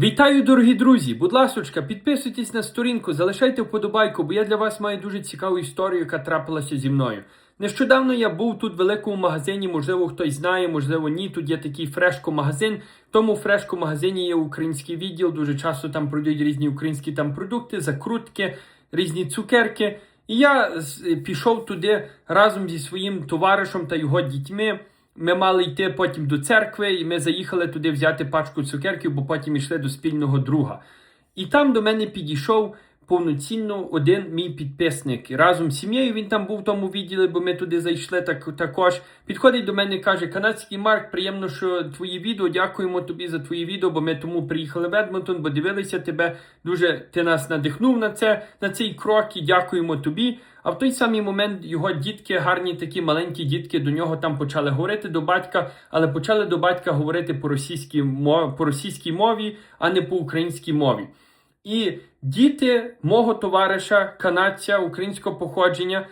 Вітаю, дорогі друзі! Будь ласочка, підписуйтесь на сторінку, залишайте вподобайку, бо я для вас маю дуже цікаву історію, яка трапилася зі мною. Нещодавно я був тут в великому магазині, можливо, хтось знає, можливо, ні. Тут є такий фрешко-магазин. В тому фрешко-магазині є український відділ. Дуже часто там продають різні українські там продукти, закрутки, різні цукерки. І я пішов туди разом зі своїм товаришем та його дітьми. Ми мали йти потім до церкви, і ми заїхали туди взяти пачку цукерків, бо потім йшли до спільного друга. І там до мене підійшов повноцінно один мій підписник. І разом з сім'єю він там був тому відділі, бо ми туди зайшли так, також. Підходить до мене і каже: Канадський Марк, приємно, що твої відео. Дякуємо тобі за твої відео, бо ми тому приїхали в Едмонтон, бо дивилися тебе. Дуже ти нас надихнув на це, на цей крок і дякуємо тобі. А в той самий момент його дітки, гарні такі маленькі дітки, до нього там почали говорити до батька, але почали до батька говорити по російській по російській мові, а не по українській мові. І діти мого товариша, канадця українського походження,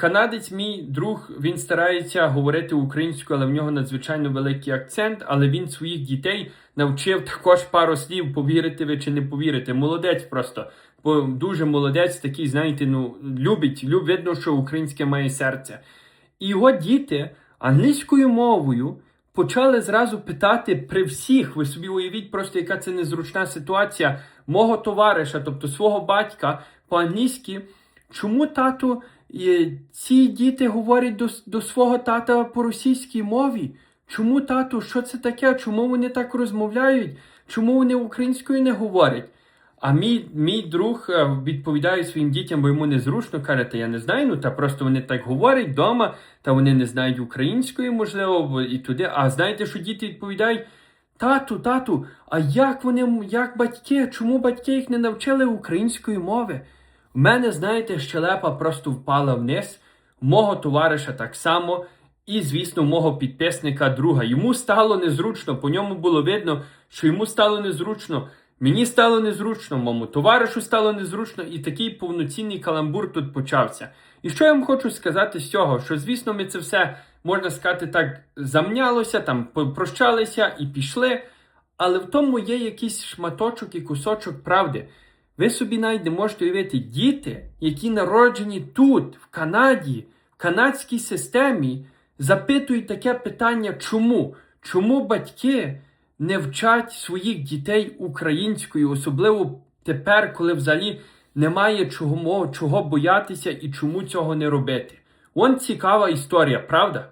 канадець, мій друг, він старається говорити українською, але в нього надзвичайно великий акцент. Але він своїх дітей навчив також пару слів, повірите ви чи не повірите. Молодець просто. Бо дуже молодець, такий, знаєте, ну любить, люб, видно, що українське має серце. І його діти англійською мовою почали зразу питати при всіх. Ви собі уявіть, просто яка це незручна ситуація мого товариша, тобто свого батька по-англійськи. Чому тато е, ці діти говорять до, до свого тата по російській мові? Чому тату, що це таке? Чому вони так розмовляють? Чому вони українською не говорять? А мій, мій друг е, відповідає своїм дітям, бо йому незручно, каже, я не знаю, ну та просто вони так говорять вдома, та вони не знають української, можливо, і туди. А знаєте, що діти відповідають? Тату, тату, а як вони, як батьки, чому батьки їх не навчили української мови? В мене, знаєте, щелепа просто впала вниз, мого товариша так само, і, звісно, мого підписника друга. Йому стало незручно, по ньому було видно, що йому стало незручно. Мені стало незручно, моєму товаришу стало незручно, і такий повноцінний каламбур тут почався. І що я вам хочу сказати з цього? Що, звісно, ми це все, можна сказати, так замнялося, там прощалися і пішли, але в тому є якийсь шматочок і кусочок правди. Ви собі навіть не можете уявити діти, які народжені тут, в Канаді, в канадській системі, запитують таке питання, чому? Чому батьки не вчать своїх дітей українською, особливо тепер, коли взагалі немає чого, чого боятися і чому цього не робити? Вон цікава історія, правда?